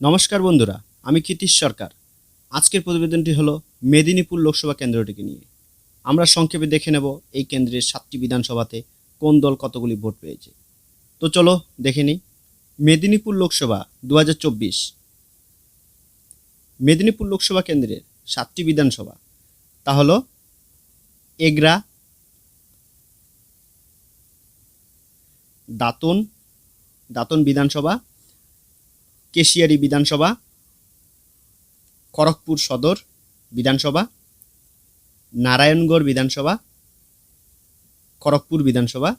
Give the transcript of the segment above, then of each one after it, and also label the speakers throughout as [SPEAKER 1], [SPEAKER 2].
[SPEAKER 1] নমস্কার বন্ধুরা, আমি ক্ষিতীশ সরকার। আজকের প্রতিবেদনটি হলো মেদিনীপুর লোকসভা কেন্দ্রটিকে নিয়ে। আমরা সংক্ষেপে দেখে নেব এই কেন্দ্রের সাতটি বিধানসভাতে কোন দল কতগুলি ভোট পেয়েছে। তো চলো দেখে নিই। মেদিনীপুর লোকসভা দু হাজার চব্বিশ। মেদিনীপুর লোকসভা কেন্দ্রের সাতটি বিধানসভা। তা হলো এগরা, দাতন দাতন বিধানসভা কেশিয়ারি বিধানসভা, খড়গপুর সদর বিধানসভা, নারায়ণগড় বিধানসভা, খড়গপুর বিধানসভা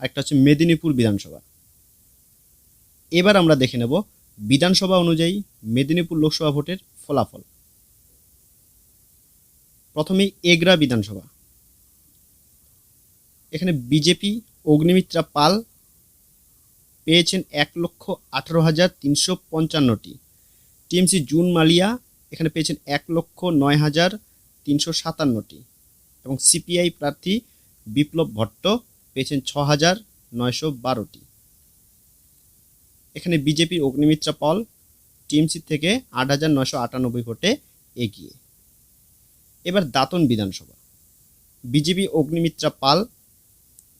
[SPEAKER 1] একটা হচ্ছে মেদিনীপুর বিধানসভা। এবার আমরা দেখে নেব বিধানসভা অনুযায়ী মেদিনীপুর লোকসভা ভোটের ফলাফল। প্রথমেই এগরা বিধানসভা। এখানে বিজেপি, অগ্নিমিত্রা পাল পেয়েছেন এক লক্ষ আঠারো হাজার তিনশো পঞ্চান্নটি। টিএমসি জুন মালিয়া, এখানে পেয়েছেন এক লক্ষ নয় হাজার তিনশো সাতান্নটি। এবং সিপিআই প্রার্থী বিপ্লব ভট্ট পেয়েছেন ছ হাজার নয়শো বারোটি। এখানে বিজেপির অগ্নিমিত্রা পল টিএমসি থেকে আট হাজার নয়শো আটানব্বই ভোটে এগিয়ে। এবার দাতন বিধানসভা। বিজেপি অগ্নিমিত্রা পাল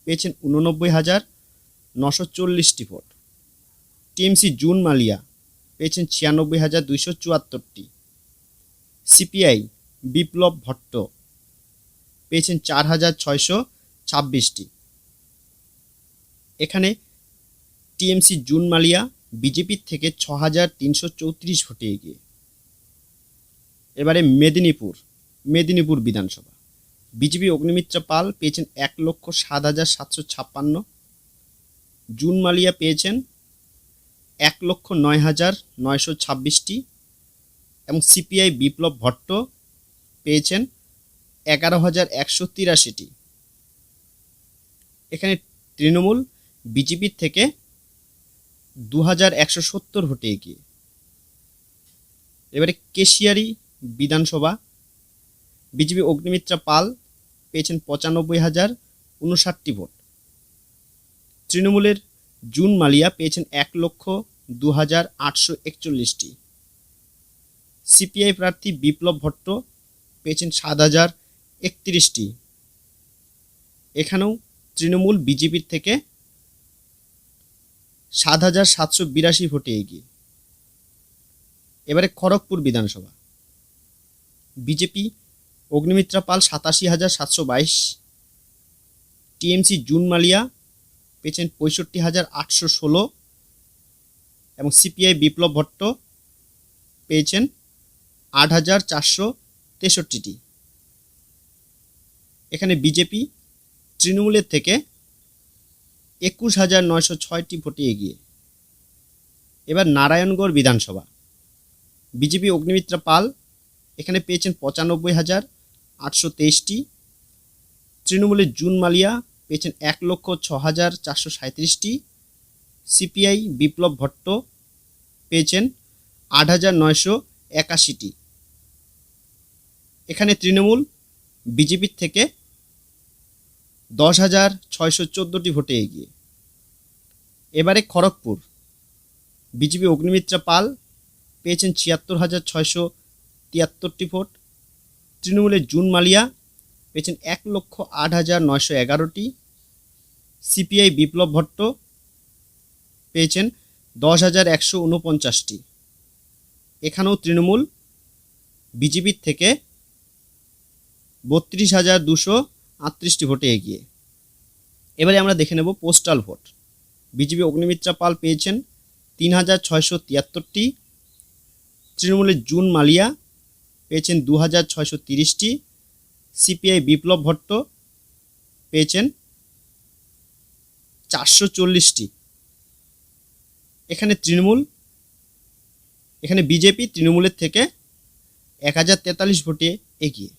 [SPEAKER 1] পেয়েছেন উননব্বই হাজার নশো চল্লিশটি ভোট। টিএমসি জুন মালিয়া পেয়েছেন ছিয়ানব্বই হাজার দুইশো চুয়াত্তরটি। সিপিআই বিপ্লব ভট্ট পেয়েছেন চার হাজার ছয়শো ছাব্বিশটি। এখানে টিএমসি জুন মালিয়া বিজেপির থেকে ছ হাজার তিনশো চৌত্রিশ ভোটে এগিয়ে। এবারে মেদিনীপুর মেদিনীপুর বিধানসভা। বিজেপি অগ্নিমিত্রা পাল পেয়েছেন এক লক্ষ সাত হাজার সাতশো ছাপ্পান্ন। জুন মালিয়া পেয়েছেন এক লক্ষ নয় হাজার নয়শো ছাব্বিশটি এবং সিপিআই বিপ্লব ভট্ট পেয়েছেন এগারো হাজার একশো তিরাশিটি। এখানে তৃণমূল বিজেপির থেকে দু হাজার একশো সত্তর ভোটে এগিয়ে। এবারে কেশিয়ারি বিধানসভা, বিজেপি অগ্নিমিত্রা পাল পেয়েছেন পঁচানব্বই হাজার উনষাটটি ভোট। তৃণমূলের জুন মালিয়া পেয়েছেন এক লক্ষ দু হাজার আটশো একচল্লিশটি। সিপিআই প্রার্থী বিপ্লব ভট্ট পেয়েছেন সাত হাজার একত্রিশটি। এখানেও তৃণমূল বিজেপির থেকে সাত হাজার সাতশো বিরাশি ভোটে এগিয়ে। এবারে খড়গপুর বিধানসভা। বিজেপি অগ্নিমিত্রা পাল সাতাশি হাজার সাতশো বাইশ। টিএমসি জুন মালিয়া পেয়েছেন পঁয়ষট্টি হাজার আটশো ষোলো এবং সিপিআই বিপ্লব ভট্ট পেয়েছেন আট হাজার চারশো তেষট্টিটি। এখানে বিজেপি তৃণমূলের থেকে একুশ হাজার নয়শো ছয়টি ভোটে এগিয়ে। এবার নারায়ণগড় বিধানসভা। বিজেপি অগ্নিমিত্রা পাল এখানে পেয়েছেন পঁচানব্বই হাজার আটশো তেইশটি। তৃণমূলের জুন মালিয়া পেয়েছেন এক লক্ষ ছ হাজার চারশো সাঁত্রিশটি সিপিআই বিপ্লব ভট্ট পেয়েছেন আট হাজার নয়শো একাশিটি। এখানে তৃণমূল বিজেপির থেকে দশ হাজার ছয়শো চোদ্দোটি ভোটে এগিয়ে। এবারে খড়গপুর বিজেপি অগ্নিমিত্রা পাল পেয়েছেন ছিয়াত্তর হাজার ছয়শো তিয়াত্তরটি ভোট। তৃণমূলের জুন মালিয়া পেয়েছেন এক লক্ষ আট হাজার নয়শো এগারোটি। সিপিআই বিপ্লব ভট্ট পেয়েছেন দশ হাজার একশো উনপঞ্চাশটি। এখানেও তৃণমূল বিজেপির থেকে বত্রিশ হাজার দুশো আটত্রিশটি ভোটে এগিয়ে। এবারে আমরা দেখে নেব postal vote. BJP Agnimitra Pal পেয়েছেন তিন হাজার ছয়শো তিয়াত্তরটি। তৃণমূলের জুন মালিয়া পেয়েছেন দু হাজার ছয়শো তিরিশটি। সিপিআই বিপ্লব ভট্ট পেয়েছেন চারশো চল্লিশটি। এখানে তৃণমূল, এখানে বিজেপি তৃণমূলের থেকে এক হাজার তেতাল্লিশ ভোটে এগিয়ে।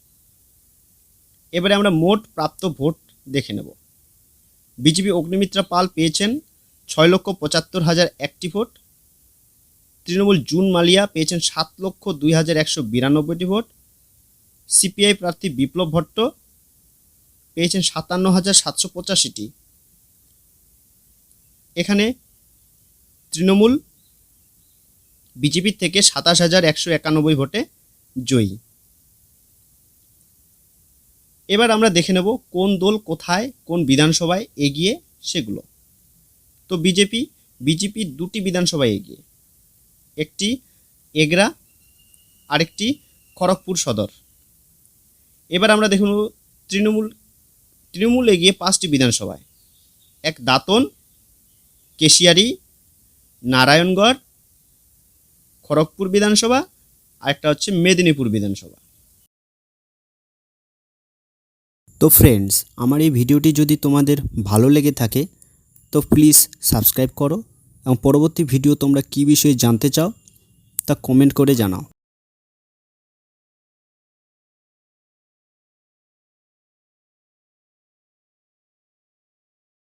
[SPEAKER 1] এবারে আমরা মোট প্রাপ্ত ভোট দেখে নেব। বিজেপি অগ্নিমিত্রা পাল পেয়েছেন ছয় লক্ষ পঁচাত্তর হাজার একটি ভোট। তৃণমূল জুন মালিয়া পেয়েছেন সাত লক্ষ দুই হাজার একশো বিরানব্বইটি ভোট। সিপিআই প্রার্থী বিপ্লব ভট্ট পেয়েছেন সাতান্ন হাজার সাতশো পঁচাশিটি। এখানে তৃণমূল বিজেপির থেকে সাতাশ হাজার একশো একানব্বই ভোটে জয়ী। এবার আমরা দেখে নেব কোন দল কোথায়, কোন বিধানসভায় এগিয়ে সেগুলো। তো বিজেপি বিজেপি দুটি বিধানসভায় এগিয়ে। একটি এগরা, আরেকটি খড়গপুর সদর। এবার আমরা দেখে দেখুন তৃণমূল তৃণমূল এগিয়ে পাঁচটি বিধানসভায়। এক দাঁতন কেশিয়ারি, নারায়ণগড়, খড়গপুর বিধানসভা, আরেকটা হচ্ছে মেদিনীপুর বিধানসভা।
[SPEAKER 2] তো ফ্রেন্ডস আমার এই ভিডিওটি যদি তোমাদের ভালো লেগে থাকে, তো প্লিজ সাবস্ক্রাইব করো এবং পরবর্তী ভিডিও তোমরা কী বিষয়ে জানতে চাও, তা কমেন্ট করে জানাও।